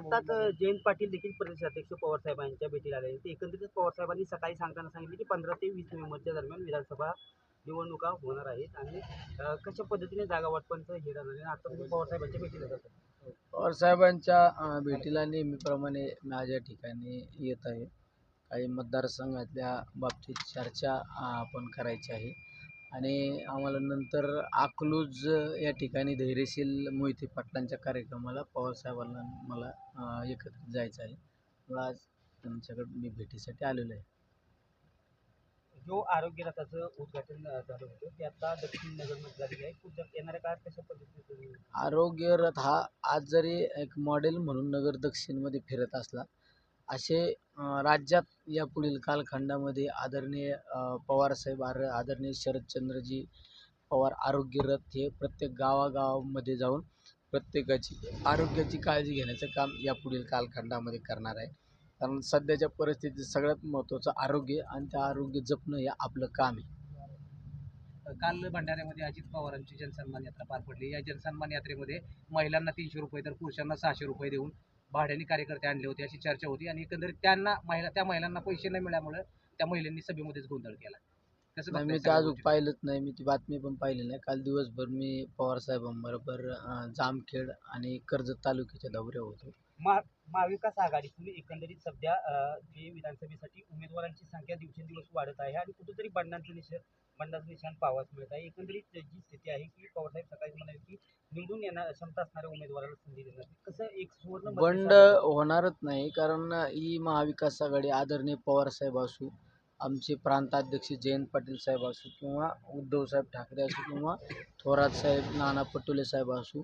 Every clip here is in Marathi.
आताच जयंत पाटील देखील प्रदेशाध्यक्ष पवार साहेबांच्या भेटीला आले. ते एकंदरीत पवार साहेबांनी सकाळी सांगताना सांगितले की पंधरा ते वीस नोव्हेंबरच्या दरम्यान विधानसभा निवडणुका होणार आहेत आणि कशा पद्धतीने जागा वाटपांचं हे राहणार आहे? आता तुम्ही पवार साहेबांच्या भेटीला जातात पवार साहेबांच्या भेटीला नेहमीप्रमाणे माझ्या ठिकाणी येत आहे. काही मतदारसंघातल्या बाबतीत चर्चा आपण करायची आहे. आणि आम्हाला नंतर अकलूज या ठिकाणी धैर्यशील मोहिते पाटलांच्या कार्यक्रमाला पवारसाहेबांना मला अं, एकत्रित जायचं आहे. मला आज त्यांच्याकडे मी भेटीसाठी आलेलो आहे. जो आरोग्य रथाचं उद्घाटन झालं होतं ते आता दक्षिण नगरमध्ये झालेलं आहे. पुढच्या येणाऱ्या काळात कशा पद्धतीने आरोग्य रथ हा आज जरी एक मॉडेल म्हणून नगर दक्षिणमध्ये फिरत असला असे राज्यात या पुढील कालखंडामध्ये आदरणीय पवारसाहेब आर आदरणीय शरदचंद्रजी पवार आरोग्य रथ हे प्रत्येक गावागावामध्ये जाऊन प्रत्येकाची आरोग्याची काळजी घेण्याचं काम या पुढील कालखंडामध्ये करणार आहे. कारण सध्याच्या परिस्थितीत सगळ्यात महत्त्वाचं आरोग्य आणि त्या आरोग्य जपणं हे आपलं काम आहे. काल भंडाऱ्यामध्ये अजित पवारांची जनसन्मान यात्रा पार पडली. या जनसन्मान यात्रेमध्ये महिलांना तीनशे रुपये तर पुरुषांना सहाशे रुपये देऊन भाड्याने कार्यकर्ते आणले होते अशी चर्चा होती आणि एकंदरीत त्यांना महिला त्या महिलांना पैसे न मिळाल्यामुळे त्या महिलांनी सभेमध्येच गोंधळ केला. कसं नाही बघताय मी ते सगळ्या अजून गोष्टी? पाहिलंच नाही मी ती बातमी पण पाहिली नाही. काल दिवसभर मी पवारसाहेबांबरोबर अं, जामखेड आणि कर्जत तालुक्याच्या दौऱ्यावर होतो. महा महाविकास आघाडी तुम्ही एकंदरीत सध्या अं, जे विधानसभेसाठी उमेदवारांची संख्या दिवसेंदिवस वाढत आहे आणि कुठेतरी बंडांचं निशाण बंडाचं निशाण पाहावयास मिळत आहे. एकंदरीत जी स्थिती आहे की पवारसाहेब सकाळी म्हणाले की निवडून येणार क्षमता असणाऱ्या उमेदवाराला संधी देणार कसं एक सुवर्ण बंड. होणारच नाही कारण ही महाविकास आघाडी आदरणीय पवारसाहेब असू आमचे प्रांताध्यक्ष जयंत पाटील साहेब असू किंवा उद्धवसाहेब ठाकरे असू किंवा थोरात साहेब नाना पटोले साहेब असू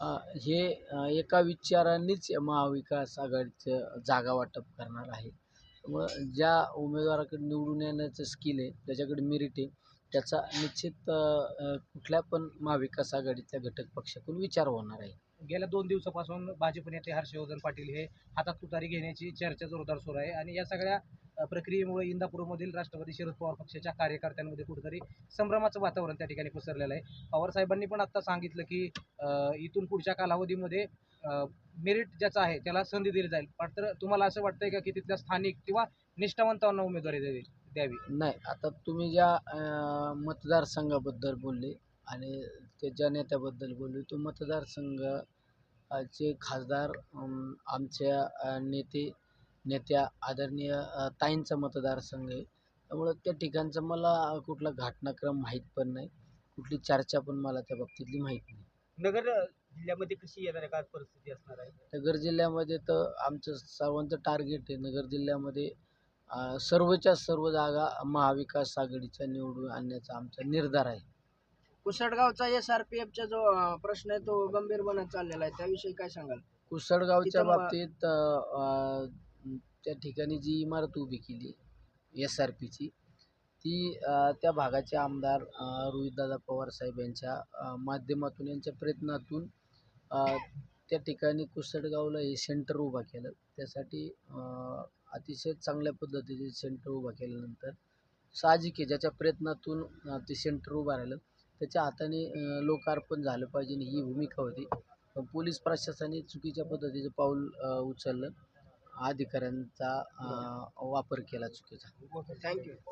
अं, हे अं, एका विचारांनीच महाविकास आघाडीचं जागा वाटप करणार आहे त्यामुळं ज्या उमेदवाराकडे निवडून येण्याचं स्किल आहे त्याच्याकडे मेरिट आहे त्याचा निश्चित कुठल्या पण महाविकास आघाडीच्या घटक पक्षातून विचार होणार आहे. गेल्या दोन दिवसापासून भाजप नेते हर्षवर्धन पाटील हे हातात तुतारी घेण्याची चर्चा जोरदार सुरू आहे आणि या सगळ्या प्रक्रियेमुळे इंदापूरमधील राष्ट्रवादी शरद पवार पक्षाच्या कार्यकर्त्यांमध्ये कुठेतरी संभ्रमाचं वातावरण त्या ठिकाणी पसरलेलं आहे. पवार साहेबांनी पण आत्ता सांगितलं की इथून पुढच्या कालावधीमध्ये मेरिट ज्याचं आहे त्याला संधी दिली जाईल. मात्र तुम्हाला असं वाटतंय का की तिथल्या स्थानिक किंवा निष्ठावंतांना उमेदवारी देईल द्यावी. नाही आता तुम्ही ज्या अं, मतदारसंघाबद्दल बोलले आणि ते ज्या नेत्याबद्दल बोलले तो मतदारसंघाचे खासदार आमच्या अं, नेते नेत्या आदरणीय अं, ताईंचा मतदारसंघ आहे. त्यामुळं त्या ठिकाणचं मला कुठला घटनाक्रम माहीत पण नाही. कुठली चर्चा पण मला त्या बाबतीतली माहीत नाही. नगर जिल्ह्यामध्ये कशी येणाऱ्या काळात परिस्थिती असणार आहे? नगर जिल्ह्यामध्ये तर आमचं सर्वांचं टार्गेट आहे. नगर जिल्ह्यामध्ये सर्वच्या सर्व जागा महाविकास आघाडीच्या निवडून आणण्याचा आमचा निर्धार आहे. कुसडगावचा एस आर पी एफचा जो अं, प्रश्न आहे तो गंभीर बनत चाललेला आहे. त्याविषयी काय सांगाल? कुसडगावच्या बाबतीत अ, अ, त्या ठिकाणी जी इमारत उभी केली एस आर पीची ती अ, त्या भागाचे आमदार अ, रोहितदादा पवार साहेब यांच्या अ, माध्यमातून यांच्या प्रयत्नातून अ, त्या ठिकाणी कुसडगावला हे सेंटर उभा केलं. त्यासाठी अ, अतिशय चांगल्या पद्धतीचे सेंटर उभा केल्यानंतर साहजिक आहे ज्याच्या प्रयत्नातून ते सेंटर उभं राहिलं त्याच्या हाताने लोकार्पण झालं पाहिजे ही भूमिका होती. पण पोलीस प्रशासनाने चुकीच्या पद्धतीचं पाऊल उचललं. अधिकाऱ्यांचा वापर केला चुकीचा. थँक्यू